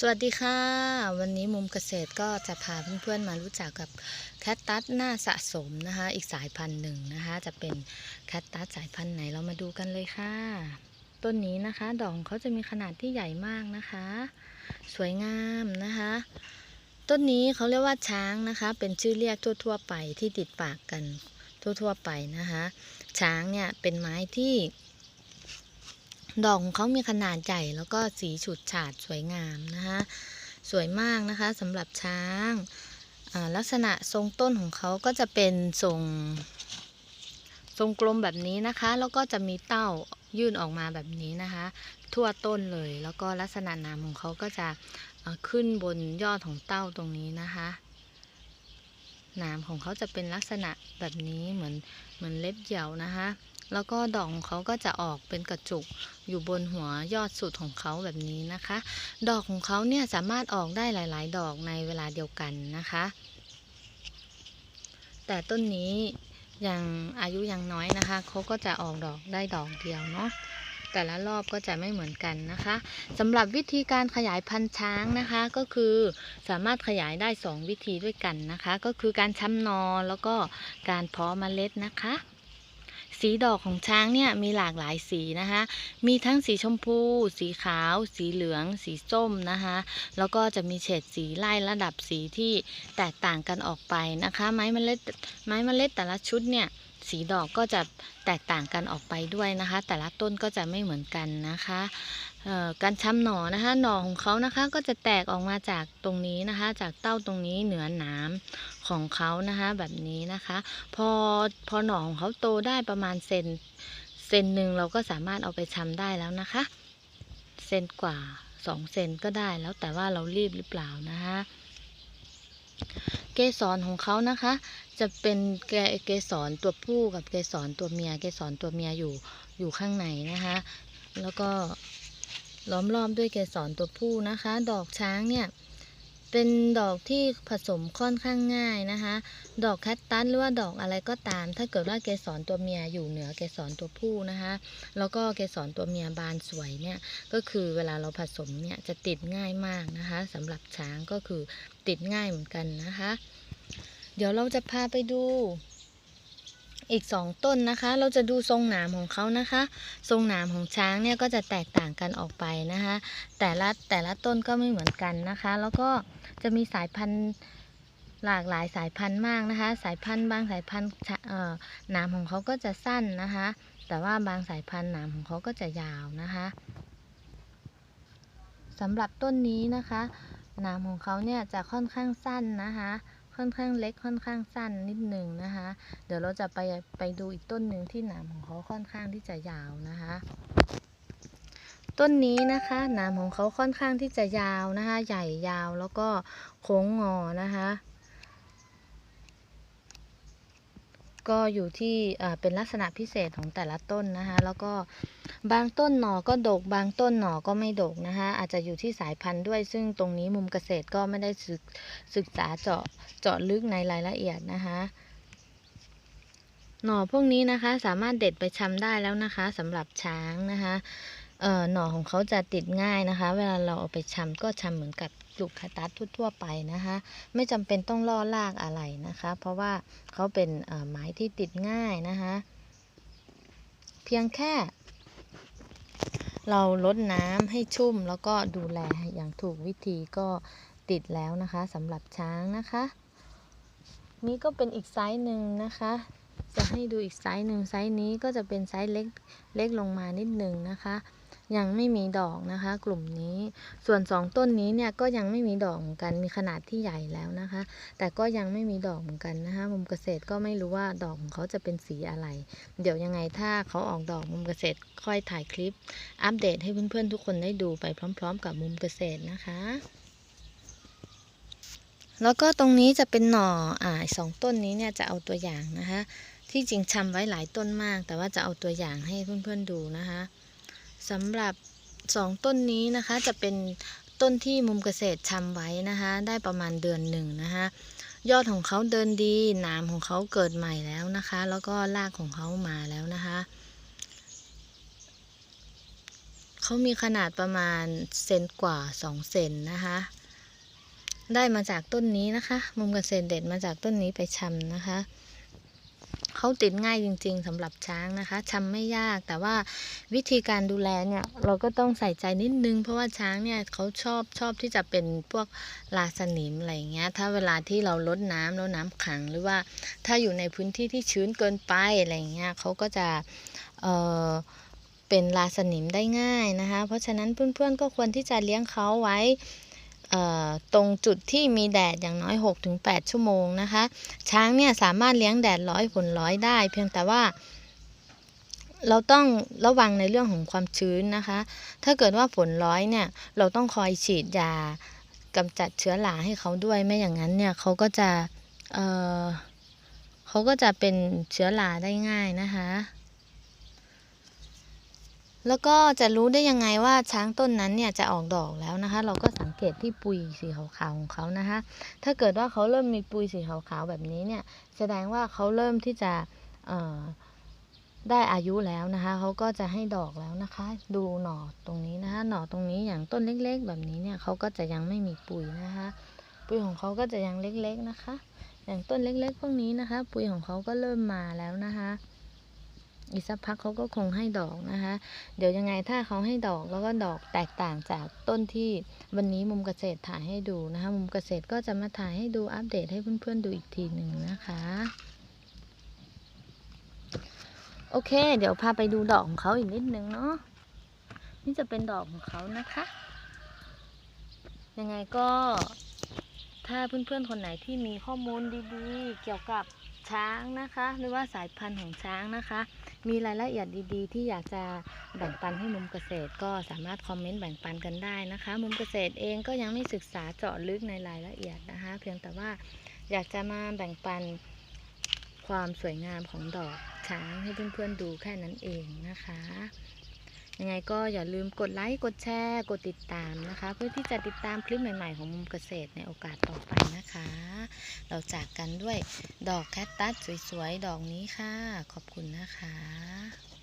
สวัสดีค่ะ วันนี้มุมเกษตรก็จะพาเพื่อนๆมารู้จักกับแคตตัสหน้าสะสมนะคะ อีกสายพันธุ์หนึ่งนะคะ จะเป็นแคตตัสสายพันธุ์ไหนเรามาดูกันเลยค่ะ ต้นนี้นะคะ ดอกเขาจะมีขนาดที่ใหญ่มากนะคะ สวยงามนะคะ ต้นนี้เขาเรียกว่าช้างนะคะ เป็นชื่อเรียกทั่ว ๆ ไปที่ติดปากกันทั่ว ๆ ไปนะคะ ช้างเนี่ยเป็นไม้ที่ ดอกของเขามีขนาดใหญ่แล้วก็สีฉูดฉาดสวยงามนะคะสวยมากนะคะสำหรับช้างลักษณะทรงต้นของเขาก็จะเป็นทรงทรงกลมแบบนี้นะคะ แล้วก็จะมีเต้ายื่นออกมาแบบนี้นะคะ ทั่วต้นเลยแล้วก็ลักษณะนามของเขาก็จะขึ้นบนยอดของเต้าตรงนี้นะคะ หนามของเขาจะเป็นลักษณะแบบนี้เหมือนเหมือนเล็บเหยี่ยวนะคะ แล้วก็ดอกของเขาก็จะออกเป็นกระจุกอยู่บนหัวยอดสุดของเขาแบบนี้นะคะ ดอกของเขาเนี่ยสามารถออกได้หลาย ๆ ดอกในเวลาเดียวกันนะคะ แต่ต้นนี้ยังอายุยังน้อยนะคะเขาก็จะออกดอกได้ดอกเดียวเนาะ แต่ละรอบก็จะไม่เหมือนกันนะคะสำหรับวิธีการขยายพันธุ์ช้างนะคะก็คือสามารถขยายได้ 2 วิธีด้วยกันนะคะ ก็คือการช้ำนอแล้วก็การเพาะเมล็ดนะคะสีดอกของช้างเนี่ยมีหลากหลายสีนะคะ มีทั้งสีชมพู สีขาว สีเหลือง สีส้มนะคะ แล้วก็จะมีเฉดสีไล่ระดับสีที่แตกต่างกันออกไปนะคะ ไม้เมล็ดไม้เมล็ดแต่ละชุดเนี่ย สีดอกก็จะแตกต่างกันออกไปด้วยนะคะ แต่ละต้นก็จะไม่เหมือนกันนะคะการช้ำหน่อนะคะ หน่อของเขานะคะก็จะแตกออกมาจากตรงนี้นะคะ จากเต้าตรงนี้เหนือหนามของเขานะคะแบบนี้นะคะ พอพอหน่อของเขาโตได้ประมาณเซนเซนหนึ่งเราก็สามารถเอาไปชำได้แล้วนะคะ เซนกว่าสองเซนก็ได้แล้วแต่ว่าเรารีบหรือเปล่านะคะ เกสรของเขานะคะ จะเป็นเกสรตัวผู้กับเกสรตัวเมีย เกสรตัวเมียอยู่อยู่ข้างในนะคะ แล้วก็ล้อมรอบด้วยเกสรตัวผู้นะคะ ดอกช้างเนี่ย เป็นดอกที่ผสมค่อนข้างง่ายนะคะ ดอกแคตตัสหรือว่าดอกอะไรก็ตาม ถ้าเกิดว่าเกสรตัวเมียอยู่เหนือเกสรตัวผู้นะคะ แล้วก็เกสรตัวเมียบานสวยเนี่ยก็คือเวลาเราผสมเนี่ยจะติดง่ายมากนะคะสำหรับช้างก็คือติดง่ายเหมือนกันนะคะ เดี๋ยวเราจะพาไปดู อีกสองต้นนะคะ เราจะดูทรงหนามของเขานะคะ ทรงหนามของช้างเนี่ยก็จะแตกต่างกันออกไปนะคะ แต่ละแต่ละต้นก็ไม่เหมือนกันนะคะ แล้วก็จะมีสายพันธุ์หลากหลายสายพันธุ์มากนะคะ สายพันธุ์บางสายพันธุ์เอ่อหนามของเขาก็จะสั้นนะคะ แต่ว่าบางสายพันธุ์หนามของเขาก็จะยาวนะคะสำหรับต้นนี้นะคะหนามของเขาเนี่ยจะค่อนข้างสั้นนะคะ ค่อนข้างเล็กค่อนข้างสั้นนิดหนึ่งนะคะ เดี๋ยวเราจะไปไปดูอีกต้นหนึ่งที่หนามของเขาค่อนข้างที่จะยาวนะคะ ต้นนี้นะคะหนามของเขาค่อนข้างที่จะยาวนะคะ ใหญ่ยาวแล้วก็โค้งงอนะคะ ก็อยู่ที่เป็นลักษณะพิเศษของแต่ละต้นนะคะแล้วก็บางต้นหน่อก็ดก บางต้นหน่อก็ไม่ดกนะคะอาจจะอยู่ที่สายพันธุ์ด้วย ซึ่งตรงนี้มุมเกษตรก็ไม่ได้ศึกษาเจาะเจาะลึกในรายละเอียดนะคะหน่อพวกนี้นะคะสามารถเด็ดไปชำได้แล้วนะคะสำหรับช้างนะคะหน่อของเขาจะติดง่ายนะคะ เวลาเราเอาไปชำก็ชำเหมือนกับ ลูกคาตัสทั่วๆไปนะคะ ไม่จำเป็นต้องล่อลากอะไรนะคะ เพราะว่าเขาเป็นไม้ที่ติดง่ายนะคะ เพียงแค่ เราลดน้ำให้ชุ่มแล้วก็ดูแลอย่างถูกวิธีก็ติดแล้วนะคะสำหรับช้างนะคะ นี่ก็เป็นอีกไซส์หนึ่งนะคะ จะให้ดูอีกไซส์หนึ่งไซส์นี้ก็จะเป็นไซส์เล็กเล็กลงมานิดหนึ่งนะคะ ยังไม่มีดอกนะคะ กลุ่มนี้ส่วนสองต้นนี้เนี่ยก็ยังไม่มีดอกเหมือนกันมีขนาดที่ใหญ่แล้วนะคะ แต่ก็ยังไม่มีดอกเหมือนกันนะคะมุมเกษตรก็ไม่รู้ว่าดอกของเขาจะเป็นสีอะไร เดี๋ยวยังไงถ้าเขาออกดอกมุมเกษตรค่อยถ่ายคลิป อัปเดตให้เพื่อนๆทุกคนได้ดูไปพร้อม ๆ กับมุมเกษตรนะคะแล้วก็ตรงนี้จะเป็นหน่ออ่าสองต้นนี้เนี่ยจะเอาตัวอย่างนะคะ ที่จริงชำไว้หลายต้นมาก แต่ว่าจะเอาตัวอย่างให้เพื่อนๆดูนะคะ สำหรับสองต้นนี้นะคะจะเป็นต้นที่มุมเกษตรชำไว้นะคะ ได้ประมาณเดือนหนึ่งนะคะยอดของเขาเดินดีหนามของเขาเกิดใหม่แล้วนะคะ แล้วก็รากของเขามาแล้วนะคะเขามีขนาดประมาณเซนกว่าสองเซนนะคะ ได้มาจากต้นนี้นะคะ มุมเกษตรเด็ดมาจากต้นนี้ไปชำนะคะ เขาติดง่ายจริง ๆสำหรับช้างนะคะชำไม่ยากแต่ว่าวิธีการดูแลเนี่ยเราก็ต้องใส่ใจนิดนึง เพราะว่าช้างเนี่ยเขาชอบชอบที่จะเป็นพวกราสนิมอะไรเงี้ยถ้าเวลาที่เราลดน้ำแล้วน้ำขัง หรือว่าถ้าอยู่ในพื้นที่ที่ชื้นเกินไปอะไรเงี้ยเขาก็จะเอ่อเป็นราสนิมได้ง่ายนะคะ เพราะฉะนั้นเพื่อนๆก็ควรที่จะเลี้ยงเขาไว้ ตรงจุดที่มีแดดอย่างน้อย 6-8 ชั่วโมงนะคะ ช้างเนี่ยสามารถเลี้ยงแดดร้อยฝนร้อยได้ เพียงแต่ว่า เราต้องระวังในเรื่องของความชื้นนะคะ ถ้าเกิดว่าฝนร้อยเนี่ย เราต้องคอยฉีดยากำจัดเชื้อราให้เขาด้วยไม่อย่างนั้นเนี่ยเขาก็จะเเขาก็จะเป็นเชื้อราได้ง่ายนะคะ แล้วก็จะรู้ได้ยังไงว่าช้างต้นนั้นเนี่ยจะออกดอกแล้วนะคะ เราก็สังเกตที่ปุยสีขาวๆของเขานะคะ ถ้าเกิดว่าเขาเริ่มมีปุยสีขาวๆแบบนี้เนี่ย แสดงว่าเขาเริ่มที่จะได้อายุแล้วนะคะ เขาก็จะให้ดอกแล้วนะคะ ดูหน่อตรงนี้นะคะ หน่อตรงนี้อย่างต้นเล็ก ๆ แบบนี้เนี่ยเขาก็จะยังไม่มีปุยนะคะ ปุยของเขาก็จะยังเล็กๆนะคะ อย่างต้นเล็ก ๆ พวกนี้นะคะ ปุยของเขาก็เริ่มมาแล้วนะคะ อีกสักพักเขาก็คงให้ดอกนะคะ เดี๋ยวยังไงถ้าเขาให้ดอกแล้วก็ดอกแตกต่างจากต้นที่วันนี้มุมเกษตรถ่ายให้ดูนะคะ มุมเกษตรก็จะมาถ่ายให้ดูอัปเดตให้เพื่อนๆดูอีกทีหนึ่งนะคะโอเค เดี๋ยวพาไปดูดอกของเขาอีกนิดนึงเนาะนี่จะเป็นดอกของเขานะคะ ยังไงก็ ถ้าเพื่อนๆคนไหนที่มีข้อมูลดีๆ เกี่ยวกับช้างนะคะ หรือว่าสายพันธุ์ของช้างนะคะ มีรายละเอียดดีๆ ที่อยากจะแบ่งปันให้มุมเกษตร ก็สามารถคอมเมนต์แบ่งปันกันได้นะคะ มุมเกษตรเองก็ยังไม่ศึกษาเจาะลึกในรายละเอียดนะคะ เพียงแต่ว่าอยากจะมาแบ่งปันความสวยงามของดอกช้างให้เพื่อนๆดูแค่นั้นเองนะคะ ยังไงก็อย่าลืมกดไลค์ กดแชร์ กดติดตามนะคะ เพื่อที่จะติดตามคลิปใหม่ ๆ ของมุมเกษตรในโอกาสต่อไปนะคะ เราจากกันด้วยดอกแคตตัสสวยๆ ดอกนี้ค่ะ ขอบคุณนะคะ